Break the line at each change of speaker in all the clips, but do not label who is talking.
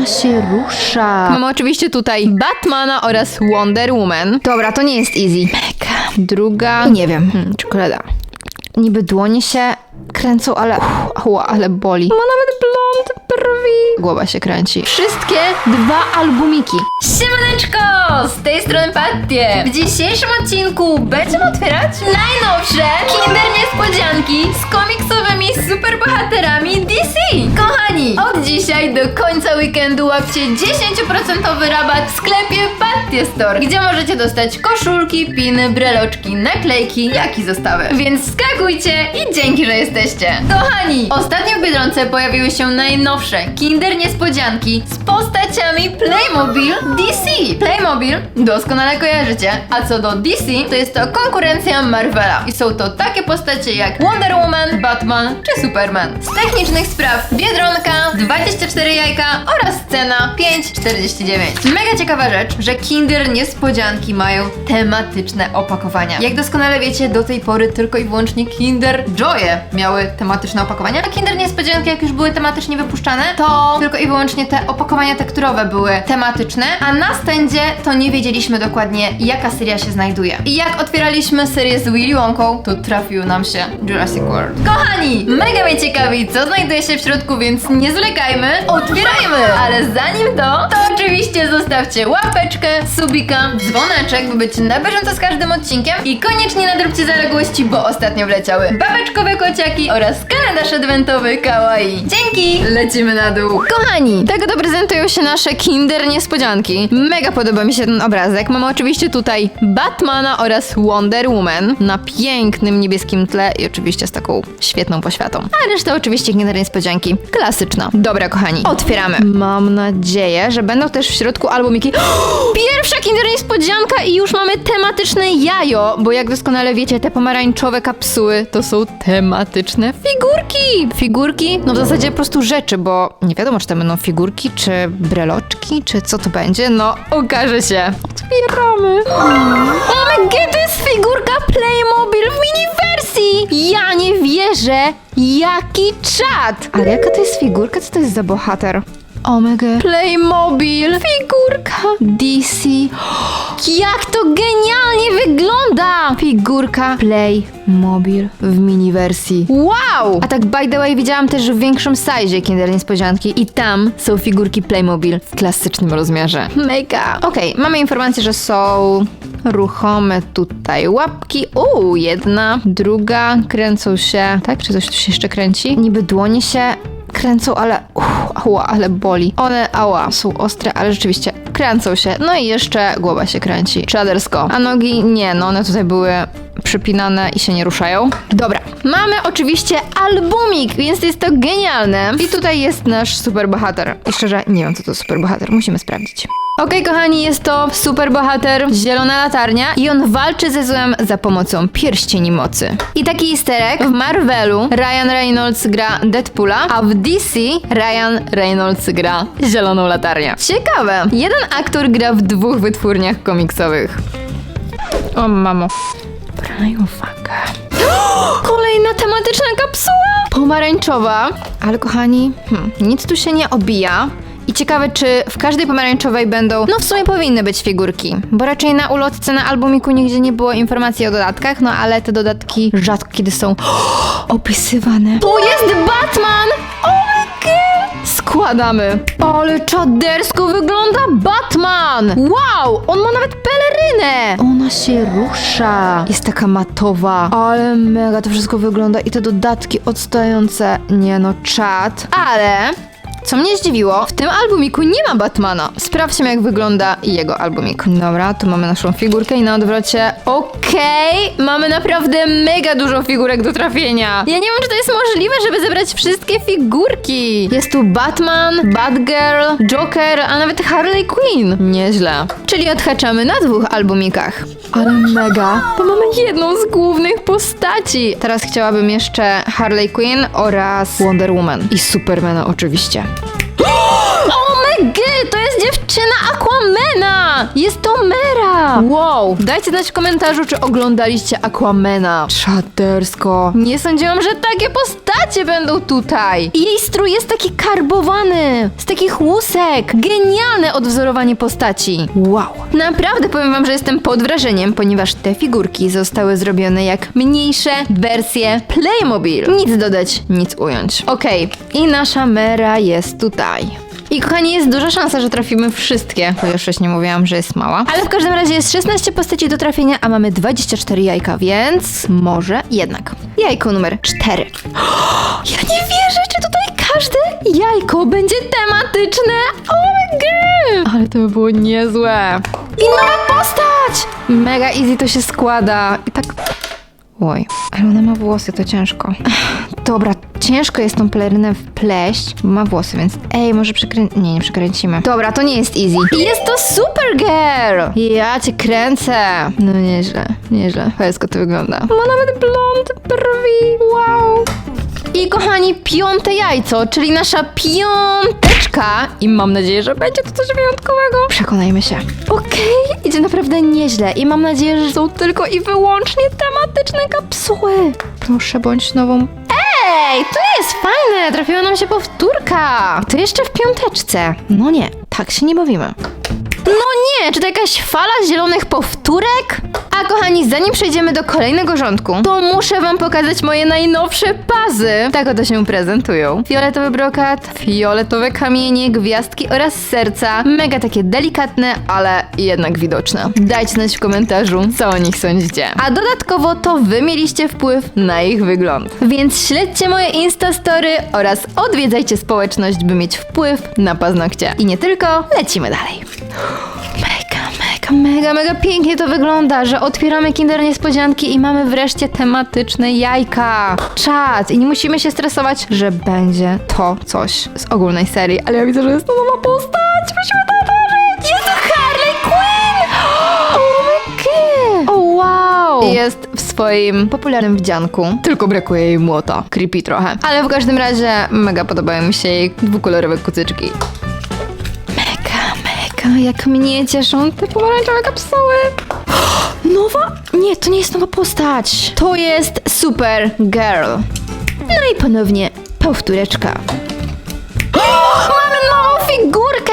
Ona się rusza. Mamy oczywiście tutaj Batmana oraz Wonder Woman. Dobra, to nie jest easy. Mega. Druga. Nie wiem. Hmm, czekolada. Niby dłonie się kręcą, ale. Uff, ała, ale boli. Ma nawet blond brwi. Głowa się kręci. Wszystkie dwa albumiki.
Siemaneczko! Z tej strony Pattie! W dzisiejszym odcinku będziemy otwierać najnowsze Kinder Niespodzianki z komiksowymi superbohaterami DC! Kochani, od dzisiaj do końca weekendu łapcie 10% rabat w sklepie Pattie Store, gdzie możecie dostać koszulki, piny, breloczki, naklejki, jak i. Więc skakujcie i dzięki, że jesteście! Kochani, ostatnio w Biedronce pojawiły się najnowsze Kinder Niespodzianki z postaciami Playmobil DC. Playmobil doskonale kojarzycie, a co do DC, to jest to konkurencja Marvela. I są to takie postacie jak Wonder Woman, Batman czy Superman. Z technicznych spraw Biedronka, 24 jajka oraz cena 5,49. Mega ciekawa rzecz, że Kinder Niespodzianki mają tematyczne opakowania. Jak doskonale wiecie, do tej pory tylko i wyłącznie Kinder Joye miały tematyczne opakowania, a Kinder Niespodzianki jak już były tematycznie wypuszczane, to tylko i wyłącznie te opakowania tekturowe były tematyczne, a na stędzie to nie wiedzieliśmy dokładnie jaka seria się znajduje. I jak otwieraliśmy serię z Willy Wonką, to trafił nam się Jurassic World. Kochani, mega mnie ciekawi co znajduje się w środku, więc nie zwlekajmy, otwierajmy! Ale zanim to, to oczywiście zostawcie łapeczkę, subika, dzwoneczek, by być na bieżąco z każdym odcinkiem i koniecznie nadróbcie zaległości, bo ostatnio wleciały babeczkowe kociaki oraz kalendarz adwentowy kawaii. Dzięki! Lecimy na dół.
Kochani, tego to prezentują się nasze Kinder Niespodzianki. Mega podoba mi się ten obrazek. Mamy oczywiście tutaj Batmana oraz Wonder Woman na pięknym niebieskim tle i oczywiście z taką świetną poświatą. A reszta oczywiście Kinder Niespodzianki. Klasyczna. Dobra, kochani, otwieramy. Mam nadzieję, że będą też w środku albumiki. Pierwsza Kinder Niespodzianka i już mamy tematyczne jajo, bo jak doskonale wiecie, te pomarańczowe kapsuły to są tematyczne figurki. Figurki, no w zasadzie po prostu rzeczy, bo nie wiadomo, czy to będą figurki, czy breloczki, czy co to będzie. No, okaże się. Otwieramy. OMG, to jest figurka Playmobil w mini wersji! Ja nie wierzę! Jaki czad! Ale jaka to jest figurka? Co to jest za bohater? Omega. Playmobil. Figurka. DC. Jak to genialnie wygląda! Figurka Playmobil w mini wersji. Wow! A tak by the way widziałam też w większym size Kinder Niespodzianki i tam są figurki Playmobil w klasycznym rozmiarze. Mega. Okej, mamy informację, że są ruchome tutaj łapki. Uuu, jedna, druga, kręcą się. Tak? Czy coś tu się jeszcze kręci? Niby dłonie się kręcą, ale uff, ała, ale boli. One, ała, są ostre, ale rzeczywiście kręcą się. No i jeszcze głowa się kręci. Czadersko. A nogi nie, no one tutaj były przypinane i się nie ruszają. Dobra, mamy oczywiście albumik, więc jest to genialne. I tutaj jest nasz superbohater. I szczerze, nie wiem co to superbohater, musimy sprawdzić. Okej, kochani, jest to superbohater Zielona Latarnia i on walczy ze złem za pomocą pierścieni mocy. I taki isterek w Marvelu Ryan Reynolds gra Deadpoola, a w DC Ryan Reynolds gra Zieloną Latarnię. Ciekawe, jeden aktor gra w dwóch wytwórniach komiksowych. O mamo. Braj uwagę. Kolejna tematyczna kapsuła! Pomarańczowa. Ale kochani, hmm, nic tu się nie obija. I ciekawe, czy w każdej pomarańczowej będą. No, w sumie powinny być figurki, bo raczej na ulotce, na albumiku nigdzie nie było informacji o dodatkach, no ale te dodatki rzadko kiedy są opisywane. Tu jest Batman! OMG! Składamy. Ale czadersko wygląda Batman! Wow! On ma nawet pelerynę! Ona się rusza. Jest taka matowa. Ale mega to wszystko wygląda i te dodatki odstające. Nie no, czad. Ale co mnie zdziwiło, w tym albumiku nie ma Batmana. Sprawdźmy, jak wygląda jego albumik. Dobra, tu mamy naszą figurkę i na odwrocie. Okej, mamy naprawdę mega dużo figurek do trafienia. Ja nie wiem, czy to jest możliwe, żeby zebrać wszystkie figurki. Jest tu Batman, Batgirl, Joker, a nawet Harley Quinn. Nieźle. Czyli odhaczamy na dwóch albumikach. Ale mega, bo mamy jedną z głównych postaci. Teraz chciałabym jeszcze Harley Quinn oraz Wonder Woman. I Supermana oczywiście. OMG, Aquamena! Jest to Mera! Wow! Dajcie znać w komentarzu, czy oglądaliście Aquamena. Szadersko. Nie sądziłam, że takie postacie będą tutaj. I jej strój jest taki karbowany, z takich łusek. Genialne odwzorowanie postaci. Wow. Naprawdę powiem wam, że jestem pod wrażeniem, ponieważ te figurki zostały zrobione jak mniejsze wersje Playmobil. Nic dodać, nic ująć. Okej, i nasza Mera jest tutaj. I kochani, jest duża szansa, że trafimy wszystkie, bo już wcześniej mówiłam, że jest mała. Ale w każdym razie jest 16 postaci do trafienia, a mamy 24 jajka, więc może jednak. Jajko numer 4. Ja nie wierzę, czy tutaj każde jajko będzie tematyczne. OMG! Ale to by było niezłe. I nowa postać! Mega easy to się składa. I tak... Oj, ale ona ma włosy, to ciężko. Dobra, ciężko jest tą pelerynę wpleść, ma włosy, więc ej, może przekrę... Nie, nie przekręcimy. Dobra, to nie jest easy. Jest to Supergirl! Ja cię kręcę. No nieźle, nieźle. Fajsko to wygląda. Ma nawet blond brwi, wow. I kochani, piąte jajco, czyli nasza piąteczka. I mam nadzieję, że będzie to coś wyjątkowego. Przekonajmy się. Okej, idzie naprawdę nieźle. I mam nadzieję, że są tylko i wyłącznie tematyczne kapsuły. Proszę, bądź nową. Ej, to jest fajne! Trafiła nam się powtórka. To jeszcze w piąteczce. No nie, tak się nie bawimy. No nie, czy to jakaś fala zielonych powtórek? A kochani, zanim przejdziemy do kolejnego rządku, to muszę wam pokazać moje najnowsze pazy. Tak oto się prezentują. Fioletowy brokat, fioletowe kamienie, gwiazdki oraz serca. Mega takie delikatne, ale jednak widoczne. Dajcie znać w komentarzu, co o nich sądzicie. A dodatkowo to wy mieliście wpływ na ich wygląd. Więc śledźcie moje Instastory oraz odwiedzajcie społeczność, by mieć wpływ na paznokcie. I nie tylko, lecimy dalej. Mega, mega, mega, mega pięknie to wygląda, że otwieramy Kinder Niespodzianki i mamy wreszcie tematyczne jajka. Czad! I nie musimy się stresować, że będzie to coś z ogólnej serii, ale ja widzę, że jest to nowa postać. Musimy to otworzyć! Jest to Harley Quinn! O wow! Jest w swoim popularnym wdzianku, tylko brakuje jej młota. Creepy trochę. Ale w każdym razie mega podobają mi się jej dwukolorowe kucyczki. Mega, jak mnie cieszą te pomarańczowe kapsuły. Nowa? Nie, to nie jest nowa postać. To jest Super Girl. No i ponownie powtóreczka. Mamy nową figurkę!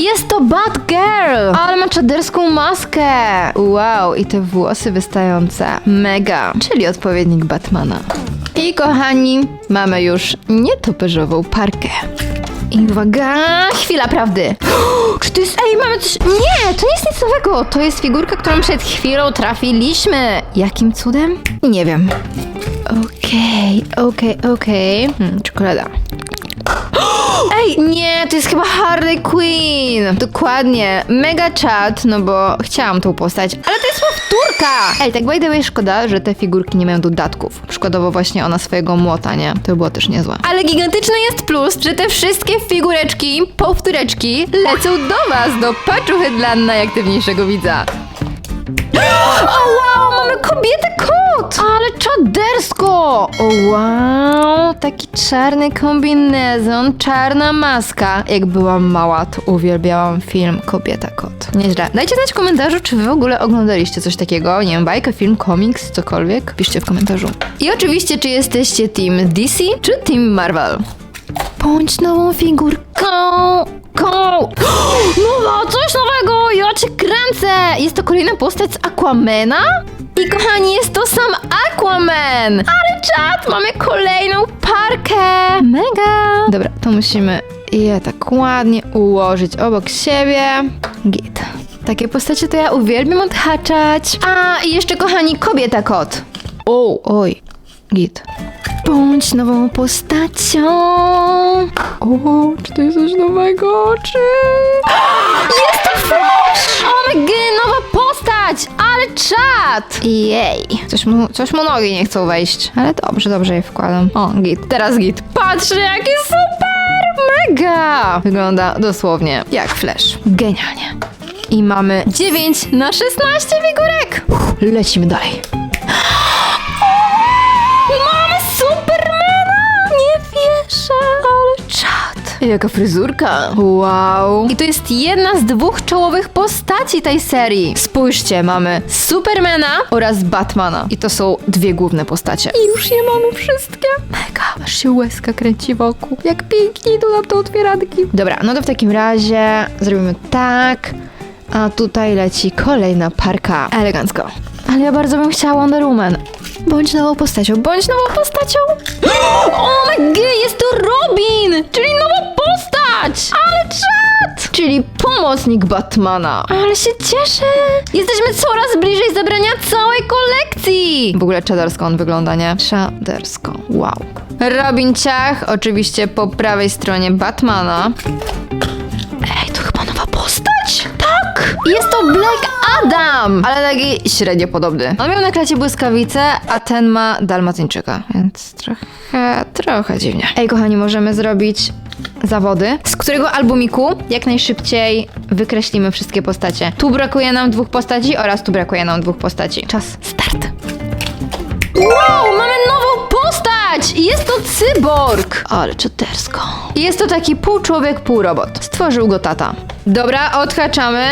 Jest to Batgirl! Ale ma czaderską maskę! Wow, i te włosy wystające. Mega, czyli odpowiednik Batmana. I kochani, mamy już nietoperzową parkę. I uwaga, chwila prawdy. Czy to jest... Ej, mamy coś... Nie, to nie jest nic nowego. To jest figurka, którą przed chwilą trafiliśmy. Jakim cudem? Nie wiem. Okej, okej, okej. Hmm, czekolada. Ej, nie, to jest chyba Harley Quinn. Dokładnie. Mega chat, no bo chciałam tą postać, ale to jest powtórka. Ej, tak by the way szkoda, że te figurki nie mają dodatków. Przykładowo właśnie ona swojego młota, nie? To by było też niezłe. Ale gigantyczny jest plus, że te wszystkie figureczki, powtóreczki lecą do was, do paczuchy dla najaktywniejszego widza. Wow, mamy kobietę kot! Ale czadersko! O wow, taki czarny kombinezon, czarna maska. Jak byłam mała, to uwielbiałam film Kobieta kot. Nieźle. Dajcie znać w komentarzu, czy wy w ogóle oglądaliście coś takiego. Nie wiem, bajkę, film, komiks, cokolwiek. Piszcie w komentarzu. I oczywiście, czy jesteście team DC, czy team Marvel. Bądź nową figurką. Ko! Nowa, coś nowego! Ja cię kręcę! Jest to kolejna postać z Aquamena? I kochani, jest to sam Aquaman! Ale czad, mamy kolejną parkę! Mega! Dobra, to musimy je tak ładnie ułożyć obok siebie. Git. Takie postacie to ja uwielbiam odhaczać. A, i jeszcze kochani, kobieta kot. O, oj, git. Bądź nową postacią. O, czy to jest coś nowego? Czy. Jest to Flash! OMG, nowa postać! Ale czad! Jej. Coś mu, coś mu nogi nie chcą wejść. Ale dobrze, dobrze je wkładam. O, git. Teraz git. Patrzcie, jaki super! Mega! Wygląda dosłownie jak Flash. Genialnie. I mamy 9 na 16 figurek. Uff, lecimy dalej. Jaka fryzurka. Wow. I to jest jedna z dwóch czołowych postaci tej serii. Spójrzcie, mamy Supermana oraz Batmana. I to są dwie główne postacie. I już je mamy wszystkie. Mega. Aż się łezka kręci wokół. Jak pięknie idą nam te otwieranki. Dobra, no to w takim razie zrobimy tak. A tutaj leci kolejna parka. Elegancko. Ale ja bardzo bym chciała Wonder Woman. Bądź nową postacią, bądź nową postacią. O my god, jest to Robin! Czyli nowa Ale czad! Czyli pomocnik Batmana. Ale się cieszę! Jesteśmy coraz bliżej zebrania całej kolekcji! W ogóle czadersko on wygląda, nie? Czadersko. Wow. Robin Ciach, oczywiście po prawej stronie Batmana. Ej, to chyba nowa postać? Tak! Jest to Black Adam! Ale taki średnio podobny. On miał na klacie błyskawice, a ten ma dalmatyńczyka, więc trochę, trochę dziwnie. Ej, kochani, możemy zrobić zawody, z którego albumiku jak najszybciej wykreślimy wszystkie postacie. Tu brakuje nam dwóch postaci oraz tu brakuje nam dwóch postaci. Czas, start! Wow, mamy nową postać! Jest to cyborg! Ale czatersko. Jest to taki pół człowiek, pół robot. Stworzył go tata. Dobra, odhaczamy.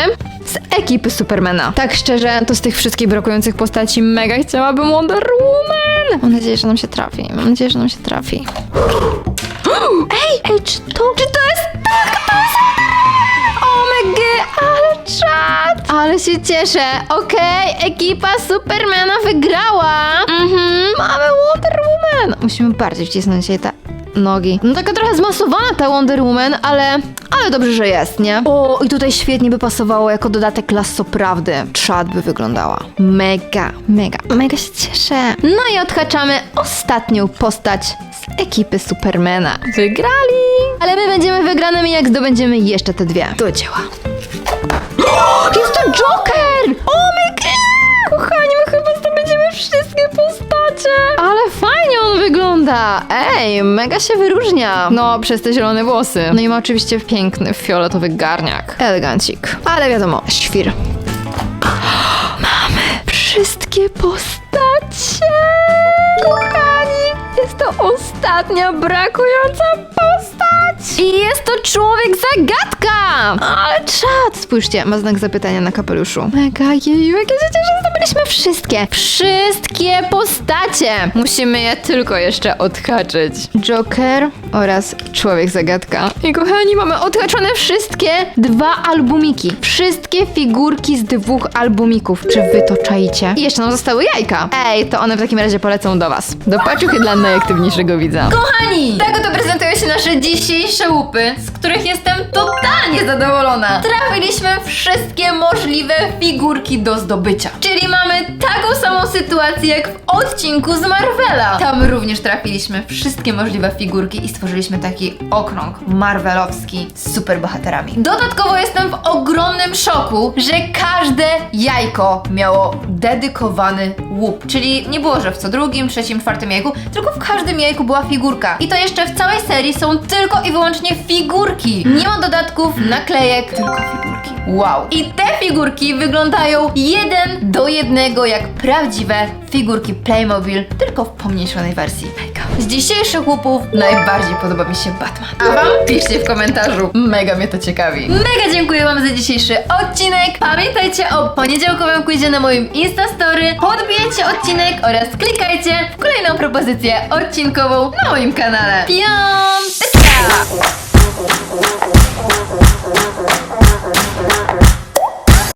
Z ekipy Supermana. Tak szczerze, to z tych wszystkich brakujących postaci mega chciałabym Wonder Woman! Mam nadzieję, że nam się trafi. Mam nadzieję, że nam się trafi. Ej, ej, czy to... Czy to jest... Tak, to jest... Omega, ale czad! Ale się cieszę. Okej, ekipa Supermana wygrała. Mhm, mamy Wonder Woman. Musimy bardziej wcisnąć jej te nogi. No taka trochę zmasowana ta Wonder Woman, ale... Ale dobrze, że jest, nie? O, i tutaj świetnie by pasowało jako dodatek Lasso Prawdy. Czad by wyglądała. Mega, mega, mega się cieszę. No i odhaczamy ostatnią postać ekipy Supermana. Wygrali! Ale my będziemy wygranymi, jak zdobędziemy jeszcze te dwie. Do dzieła. Jest to Joker! O my god! Kochani, my chyba zdobędziemy wszystkie postacie! Ale fajnie on wygląda! Ej, mega się wyróżnia. No, przez te zielone włosy. No i ma oczywiście piękny fioletowy garniak. Elegancik. Ale wiadomo, świr. Mamy wszystkie postacie! Kochani, jest to ostatnia brakująca postać! I jest to człowiek zagadka! Ale czad! Spójrzcie, ma znak zapytania na kapeluszu. Mega, jeju, jak ja się cieszę, że zdobyliśmy wszystkie! Wszystkie postacie! Musimy je tylko jeszcze odhaczyć. Joker oraz człowiek zagadka. I kochani, mamy odhaczone wszystkie dwa albumiki. Wszystkie figurki z dwóch albumików. Czy wy to czaicie? I jeszcze nam zostały jajka. Ej, to one w takim razie polecą do was. Do paczuchy dla najaktywniejszego widza.
Kochani, tak oto prezentują się nasze dzisiejsze łupy, z których jestem totalnie zadowolona. Trafiliśmy wszystkie możliwe figurki do zdobycia. Czyli mamy taką samą sytuację jak w odcinku z Marvela. Tam również trafiliśmy wszystkie możliwe figurki i stworzyliśmy taki okrąg marvelowski z superbohaterami. Dodatkowo jestem w ogromnym szoku, że każde jajko miało dedykowany łup. Czyli nie było, że w co drugim, trzecim, czwartym jajku, tylko w każdym jajku była figurka. I to jeszcze w całej serii są tylko i wyłącznie figurki. Nie ma dodatków, naklejek, tylko figurki. Wow. I te figurki wyglądają jeden do jednego jak prawdziwe figurki Playmobil, tylko w pomniejszonej wersji. Z dzisiejszych łupów najbardziej podoba mi się Batman. A wam? Piszcie w komentarzu. Mega mnie to ciekawi. Mega dziękuję wam za dzisiejszy odcinek. Pamiętajcie o poniedziałkowym quizie na moim Instastory. Podbijajcie odcinek oraz klikajcie w kolejną propozycję odcinkową na moim kanale. Piątka!